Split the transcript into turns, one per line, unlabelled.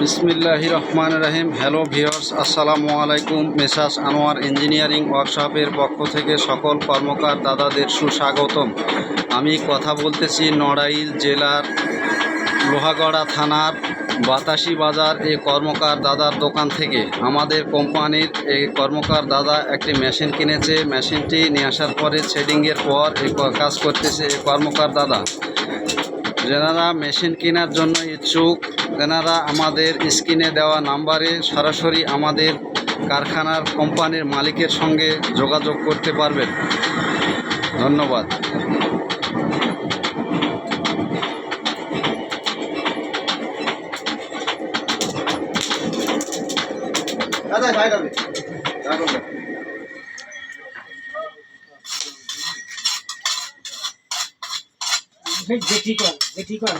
বিসমিল্লাহ রহমান রহিম। Hello viewers আসসালামু আলাইকুম। মেসাস আনোয়ার ইঞ্জিনিয়ারিং ওয়ার্কশপের পক্ষ থেকে সকল কর্মকার দাদাদের সুস্বাগতম। আমি কথা বলতেছি নড়াইল জেলার লোহাগড়া থানার বাতাসি বাজার এ কর্মকার দাদার দোকান থেকে। আমাদের কোম্পানির এই কর্মকার দাদা একটি মেশিন কিনেছে। মেশিনটি নিয়ে আসার পরে শেডিংয়ের পর এই কাজ করতেছে এই কর্মকার দাদা। যেনারা মেশিন কেনার জন্য ইচ্ছুক তেনারা আমাদের স্ক্রিনে দেওয়া নাম্বারে সরাসরি আমাদের কারখানার কোম্পানির মালিকের সঙ্গে যোগাযোগ করতে পারবেন। ধন্যবাদ।
দাদা সাইড হবে
বেটি কর বেটি কর।